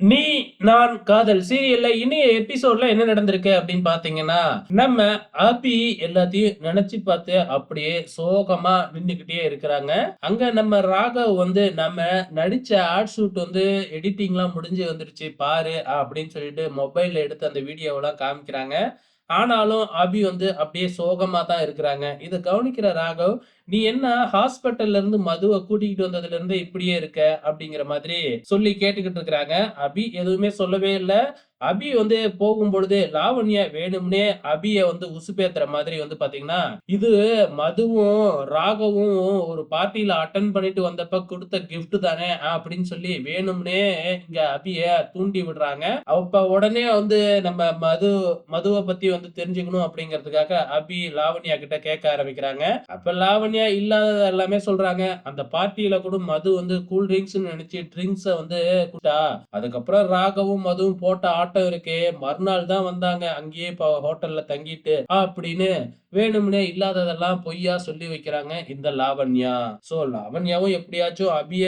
நீ நான் காதல் சீரியல்ல இனிய எபிசோட்ல என்ன நடந்திருக்கு அப்படின்னு பாத்தீங்கன்னா நம்ம ஆபி எல்லாத்தையும் நினைச்சு பார்த்து அப்படியே சோகமா நின்றுகிட்டே இருக்கிறாங்க. அங்க நம்ம ராகவ் வந்து நம்ம நடிச்ச ஆர்ட் ஷூட் வந்து எடிட்டிங்லாம் முடிஞ்சு வந்துருச்சு பாரு அப்படின்னு சொல்லிட்டு மொபைல்ல எடுத்து அந்த வீடியோவெல்லாம் காமிக்கிறாங்க. ஆனாலும் அபி வந்து அப்படியே சோகமா தான் இருக்கிறாங்க. இதை கவனிக்கிற ராகவ் நீ என்ன ஹாஸ்பிட்டல்ல இருந்து மதுவை கூட்டிகிட்டு வந்ததுல இருந்து இப்படியே இருக்க? அப்படிங்கிற மாதிரி சொல்லி கேட்டுக்கிட்டு இருக்கிறாங்க. அபி எதுவுமே சொல்லவே இல்லை. அபி வந்து போகும் பொழுது லாவண்யா வேணும்னே. அபிய வந்து உசுப்பேத்துற மாதிரி வந்து பாத்தீங்கன்னா இது மதுவும் ராகவும் ஒரு பார்ட்டியில அட்டன் பண்ணிட்டு வந்தப்ப கொடுத்த கிஃப்ட் தானே அப்படின்னு சொல்லி வேணும்னே இங்க அபிய தூண்டி விடுறாங்க. அப்ப உடனே வந்து நம்ம மது மதுவை பத்தி வந்து தெரிஞ்சுக்கணும் அப்படிங்கிறதுக்காக அபி லாவண்யா கிட்ட கேட்க ஆரம்பிக்கிறாங்க. அப்ப லாவண்யா இல்லாதது எல்லாமே சொல்றாங்க. அந்த பார்ட்டியில கூட மது வந்து கூல் ட்ரிங்க்ஸ் நினைச்சு ட்ரிங்க்ஸ வந்து கூட்டா அதுக்கப்புறம் ராகவும் மதுவும் போட்ட ஆட்டம் இருக்கு மறுநாள் தான் வந்தாங்க. அங்கேயே இப்போ ஹோட்டல்ல தங்கிட்டு அப்படின்னு வேணும்னே இல்லாததெல்லாம் பொய்யா சொல்லி வைக்கிறாங்க இந்த லாவண்யா. ஸோ லாவண்யாவும் எப்படியாச்சும் அபிய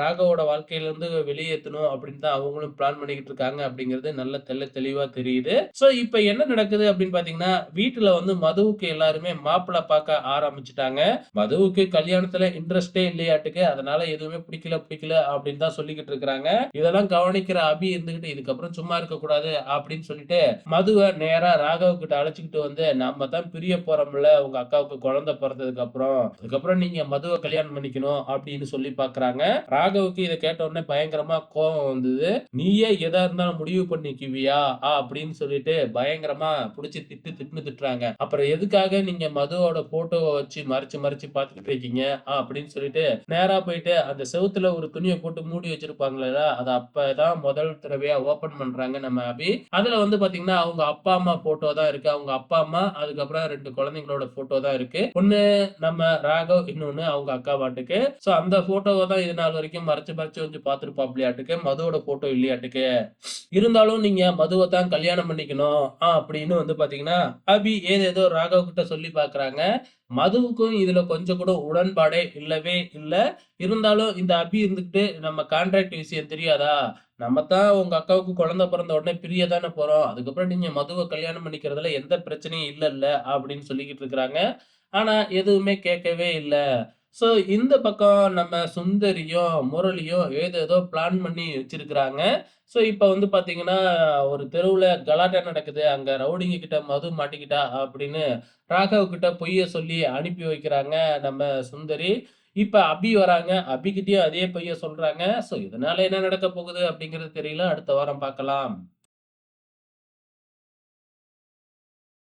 ராகவோட வாழ்க்கையிலேருந்து வெளியேற்றணும் அப்படின்னு தான் அவங்களும் பிளான் பண்ணிக்கிட்டு இருக்காங்க அப்படிங்கிறது நல்ல தெள்ள தெளிவாக தெரியுது. ஸோ இப்போ என்ன நடக்குது அப்படின்னு பார்த்தீங்கன்னா வீட்டில் வந்து மதுவுக்கு எல்லாருமே மாப்பிள்ளை பார்க்க ஆரம்பிச்சிட்டாங்க. மதுவுக்கு கல்யாணத்தில் இன்ட்ரெஸ்டே இல்லையாட்டுக்கு அதனால எதுவுமே பிடிக்கல பிடிக்கல அப்படின்னு தான் சொல்லிக்கிட்டு இருக்கிறாங்க. இதெல்லாம் கவனிக்கிற அபி இருந்துகிட்டு இதுக்கப்புறம் சும்மா இருக்கக்கூடாது அப்படின்னு சொல்லிட்டு மதுவை நேராக ராகவ் கிட்ட அழைச்சிக்கிட்டு வந்து நம்ம தான் பிரிய போறோம்ல உங்க அக்காவுக்கு குழந்தை பிறந்ததுக்கு அப்புறம் அதுக்கப்புறம் நீங்க மதுவை கல்யாணம் பண்ணிக்கணும் அப்படின்னு சொல்லி பாக்குறாங்க. ராகவுக்கு இதை கேட்ட உடனே பயங்கரமா கோபம் வந்தது. நீயே எதா இருந்தாலும் முடிவு பண்ணிக்குவியா ஆ அப்படின்னு சொல்லிட்டு பயங்கரமா புடிச்சு திட்டு திட்டுன்னு திட்டுறாங்க. அப்புறம் எதுக்காக நீங்க மதுவோட போட்டோவை வச்சு மறைச்சு மறைச்சு பார்த்துட்டு இருக்கீங்க ஆ அப்படின்னு சொல்லிட்டு நேரா போயிட்டு அந்த செவுத்துல ஒரு துணியை போட்டு மூடி வச்சிருப்பாங்களா அது அப்பதான் முதல் தடவையா ஓபன் பண்றாங்க நம்ம அபி. அதுல வந்து பாத்தீங்கன்னா அவங்க அப்பா அம்மா போட்டோ தான் இருக்கு. அவங்க அப்பா அம்மா அதுக்கப்புறம் ரெண்டு குழந்தைங்களோட போட்டோ தான் இருக்கு. ஒண்ணு நம்ம ராகவ் இன்னொன்னு அவங்க அக்கா பாட்டுக்கு. சோ அந்த போட்டோவை தான் இது நாள் வரைக்கும் மறைச்சு மறைச்சு வந்து பார்த்துருப்பாப்லையாட்டுக்கு. மதுவோட போட்டோ இல்லையாட்டுக்கு. இருந்தாலும் நீங்க மதுவை தான் கல்யாணம் பண்ணிக்கணும். ஆ அப்படின்னு வந்து பாத்தீங்கன்னா அபி ஏதேதோ ராகவ் கிட்ட சொல்லி பாக்குறாங்க. மதுவுக்கும் இதுல கொஞ்சம் கூட உடன்பாடே இல்லவே இல்லை. இருந்தாலும் இந்த அபி இருந்துக்கிட்டு நம்ம கான்ட்ராக்ட் விஷயம் தெரியாதா? நம்ம தான் உங்க அக்காவுக்கு குழந்தை பிறந்த உடனே பிரிய தானே போறோம். அதுக்கப்புறம் நீங்க மதுவை கல்யாணம் பண்ணிக்கிறதுல எந்த பிரச்சனையும் இல்லைல்ல அப்படின்னு சொல்லிக்கிட்டு இருக்கிறாங்க. ஆனா எதுவுமே கேட்கவே இல்லை. ஸோ இந்த பக்கம் நம்ம சுந்தரியும் முரளியும் ஏதேதோ பிளான் பண்ணி வச்சிருக்கிறாங்க. ஸோ இப்போ வந்து பார்த்தீங்கன்னா ஒரு தெருவில் கலாட்டா நடக்குது. அங்கே ரவுடிங்க கிட்ட மது மாட்டிக்கிட்டா அப்படின்னு ராகவ் கிட்ட பொய்ய சொல்லி அனுப்பி வைக்கிறாங்க நம்ம சுந்தரி. இப்போ அபி வராங்க. அபிகிட்டயும் அதே பொய்ய சொல்கிறாங்க ஸோ இதனால என்ன நடக்க போகுது அப்படிங்கிறது தெரியல. அடுத்த வாரம் பார்க்கலாம்